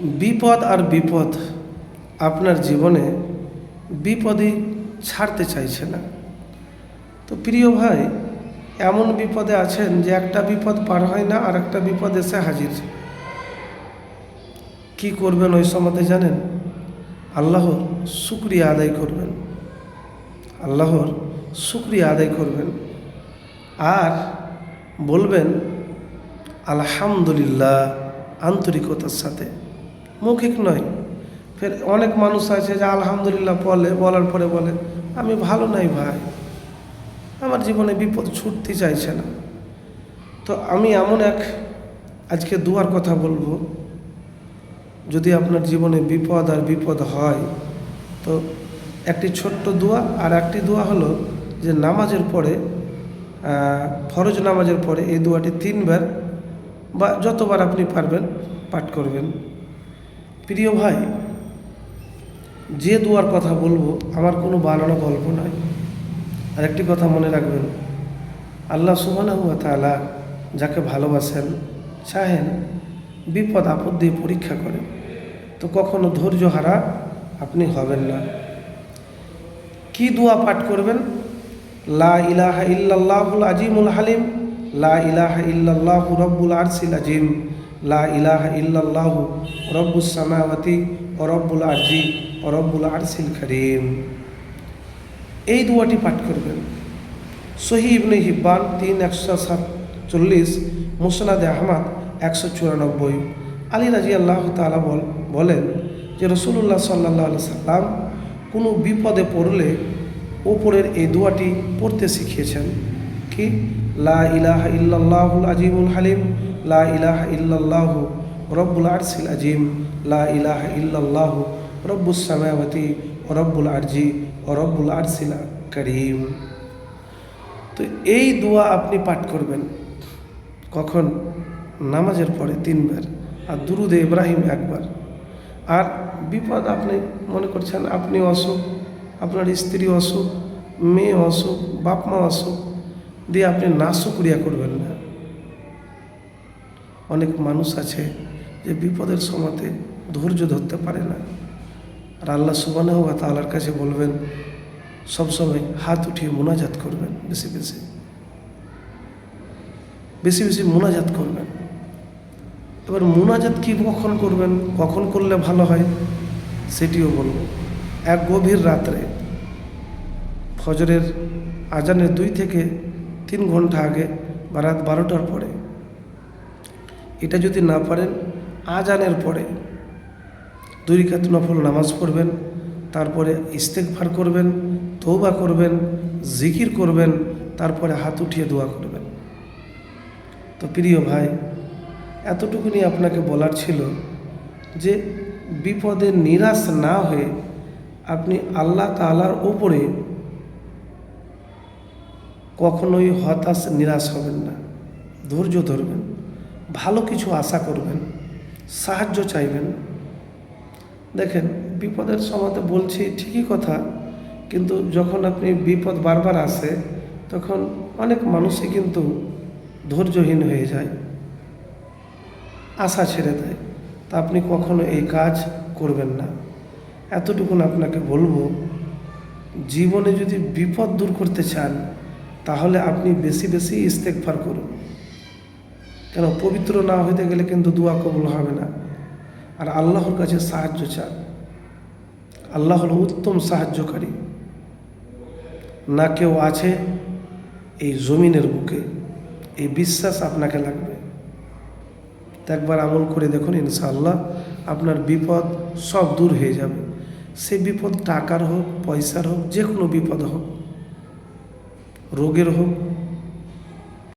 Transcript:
বিপদ আর বিপদ আপনার জীবনে বিপদই ছাড়তে চাইছে না। তো প্রিয় ভাই, এমন বিপদে আছেন যে একটা বিপদ পার হয় না, আর একটা বিপদ এসে হাজির। কি করবেন ওই সময়তে জানেন? আল্লাহর শুক্রিয়া আদায় করবেন। আল্লাহর শুক্রিয়া আদায় করবেন। আর বলবেন, আলহামদুলিল্লাহ আন্তরিকতার সাথে। মৌখিক নয়। ফের অনেক মানুষ আছে যে আলহামদুলিল্লাহ বলে, বলার পরে বলে, আমি ভালো নাই ভাই। আমার জীবনে বিপদ ছুটতে চাইছে না। তো আমি এমন এক আজকে দুয়ার কথা বলব। যদি আপনার জীবনে বিপদ আর বিপদ হয়, তো একটি ছোট্ট দোয়া আর একটি দোয়া হলো যে নামাজের পরে ফরজ নামাজের পরে এই দোয়াটি তিনবার বা যতবার আপনি পারবেন পাঠ করবেন। প্রিয় ভাই, যে দুয়ার কথা বলব, আমার কোনো বানানো গল্প নয়। আর একটি কথা মনে রাখবেন, আল্লাহ তাআলা যাকে ভালোবাসেন, চাহেন বিপদ আপদ দিয়ে পরীক্ষা করেন। তো কখনো ধৈর্য হারা আপনি হবেন না। কি দোয়া পাঠ করবেন? লা ইলাহা ইল্লাল্লাহুল আজিমুল হালিম, লা ইলাহা ইল্লাল্লাহু রব্বুল আরশিল আজিম লা ইলাহা ইল্লাল্লাহু, রব্বুস সামাওয়াতি ও রব্বুল আরজি ও রব্বুল আরশিল করিম। এই দোয়াটি পাঠ করবেন। সহি ইবনে হিব্বান তিন একশো সাতচল্লিশ, মুসনাদে আহমদ একশো চুরানব্বই। আলী রাজি আল্লাহ তালা বল, বলেন যে রসুল্লাহ সাল্লাহ সাল্লাম কোনো বিপদে পড়লে ওপরের এই দোয়াটি পড়তে শিখিয়েছেন। কি? লা ইলাহা ইল্লাল্লাহুল আজিমুল হালিম লা ইলাহা ইল্লাল্লাহু রব্বুল আরসিল আজিম। লা ইলাহা ইল্লাল্লাহু রব্বুস সামাওয়াতি ও রব্বুল আরজি ও রব্বুল আরসিল করিম। তো এই দোয়া আপনি পাঠ করবেন কখন? নামাজের পরে তিনবার আর দুরুদে ইব্রাহিম একবার। আর বিপদ আপনি মনে করছেন আপনি অসুখ, আপনার স্ত্রী অসুখ, মেয়ে অসুখ, বাপ মা অসুখ, দিয়ে আপনি না শুক্রিয়া করবেন না। অনেক মানুষ আছে যে বিপদের সময়তে ধৈর্য ধরতে পারে না। আর আল্লাহ সুবানা হওয়া তালার কাছে বলবেন সবসময় হাত উঠিয়ে মোনাজাত করবেন, বেশি বেশি। বেশি বেশি মোনাজাত করবেন। এবার মোনাজাত কি কখন করবেন, কখন করলে ভালো হয়, সেটিও বলব। এক গভীর রাত্রে ফজরের আজানের দুই থেকে তিন ঘণ্টা আগে বা রাত বারোটার পরে এটা যদি না পারেন, আজানের পরে দুই রিকাত নফল নামাজ পড়বেন, তারপরে ইস্তেকফার করবেন তৌবা করবেন, জিকির করবেন, তারপরে হাত উঠিয়ে দোয়া করবেন। তো প্রিয় ভাই, এতটুকুনি আপনাকে বলার ছিল যে বিপদে নিরাশ না হয়ে আপনি আল্লাহ তালার ওপরে কখনোই হতাশ, নিরাশ হবেন না, ধৈর্য ধরবেন। ভালো কিছু আশা করবেন, সাহায্য চাইবেন। দেখেন, বিপদের সময়তে বলছি ঠিকই কথা, কিন্তু যখন আপনি বিপদ বারবার আসে, তখন অনেক মানুষই কিন্তু ধৈর্যহীন হয়ে যায়, আশা ছেড়ে দেয়। তা আপনি কখনো এই কাজ করবেন না। এতটুকুন আপনাকে বলব, জীবনে যদি বিপদ দূর করতে চান, তাহলে আপনি বেশি বেশি ইস্তেকফার করুন। কেন পবিত্র না হইতে গেলে কিন্তু দোয়া কবুল হবে না। আর আল্লাহর কাছে সাহায্য চান। আল্লাহ হল উত্তম সাহায্যকারী। না কেউ আছে এই জমিনের বুকে। এই বিশ্বাস আপনাকে লাগবে। একবার আমল করে দেখুন ইনশাআল্লাহ, আপনার বিপদ সব দূর হয়ে যাবে। সে বিপদ টাকার হোক, পয়সার হোক যে কোনো বিপদ হোক, রোগের হোক